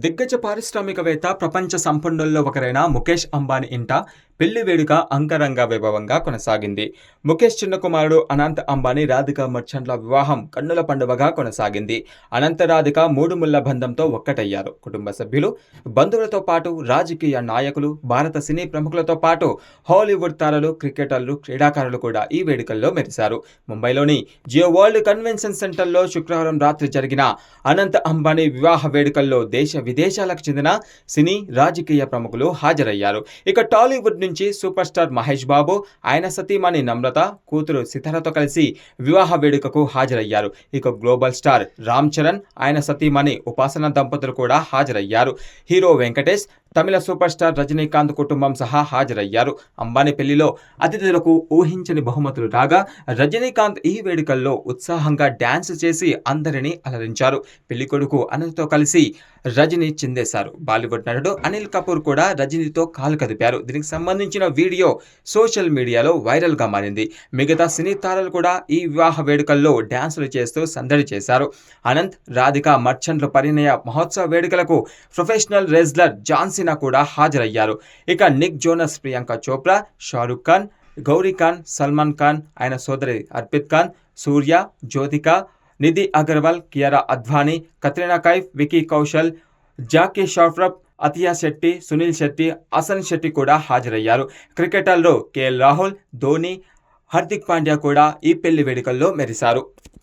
దిగ్గజ పారిశ్రామికవేత్త ప్రపంచ సంపన్నుల్లో ఒకరైన ముఖేష్ అంబానీ ఇంట పెళ్ళి వేడుక అంగరంగ వైభవంగా కొనసాగింది. ముఖేష్ చిన్న కుమారుడు అనంత్ అంబానీ రాధిక మర్చెంట్ల వివాహం కన్నుల పండువగా కొనసాగింది. అనంత రాధిక మూడు ముళ్ళ బంధంతో ఒక్కటయ్యారు. కుటుంబ సభ్యులు బంధువులతో పాటు రాజకీయ నాయకులు భారత సినీ ప్రముఖులతో పాటు హాలీవుడ్ తారలు క్రికెటర్లు క్రీడాకారులు కూడా ఈ వేడుకల్లో మెరిశారు. ముంబైలోని జియో వరల్డ్ కన్వెన్షన్ సెంటర్లో శుక్రవారం రాత్రి జరిగిన అనంత్ అంబానీ వివాహ వేడుకల్లో దేశ విదేశాలకు చెందిన సినీ రాజకీయ ప్రముఖులు హాజరయ్యారు. ఇక టాలీవుడ్ నుంచి సూపర్ స్టార్ మహేష్ బాబు ఆయన సతీమణి నమ్రత కూతురు సితారతో కలిసి వివాహ వేడుకకు హాజరయ్యారు. ఇక గ్లోబల్ స్టార్ రామ్ చరణ్ ఆయన సతీమణి ఉపాసన దంపతులు కూడా హాజరయ్యారు. Hero Venkatesh Tamil super star Rajinikanth కుటుంబం సహా హాజరయ్యారు. అంబానీ పెళ్ళిలో అతిథులకు ఊహించని బహుమతులు రాగా రజనీకాంత్ ఈ వేడుకల్లో ఉత్సాహంగా డ్యాన్స్ చేసి అందరినీ అలరించారు. పెళ్ళికొడుకు అనిల్తో కలిసి రజనీ చిందేశారు. బాలీవుడ్ నటుడు అనిల్ కపూర్ కూడా రజనీతో కాలు కదిపారు. దీనికి సంబంధించిన వీడియో సోషల్ మీడియాలో వైరల్గా మారింది. మిగతా సినీ తారలు కూడా ఈ వివాహ వేడుకల్లో డ్యాన్సులు చేస్తూ సందడి చేశారు. అనంత్ రాధిక మర్చెంట్ల పరిణయ మహోత్సవ వేడుకలకు ప్రొఫెషనల్ రెజ్లర్ జాన్సీ జాన్సీనా కూడా హాజరయ్యారు. ఇక నిక్ జోనస్ ప్రియాంక చోప్రా షారుఖ్ ఖాన్ గౌరీ ఖాన్ సల్మాన్ ఖాన్ ఆయన సోదరి అర్పిత్ ఖాన్ సూర్య జ్యోతిక నిధి అగర్వాల్ కియారా అద్వానీ కత్రినా కైఫ్ వికీ కౌశల్ జాకీ షాఫ్రఫ్ అతియా శెట్టి సునీల్ శెట్టి అసన్ శెట్టి కూడా హాజరయ్యారు. క్రికెటర్లు కేఎల్ రాహుల్ ధోని హార్దిక్ పాండ్యా కూడా ఈ పెళ్ళి వేడుకల్లో మెరిశారు.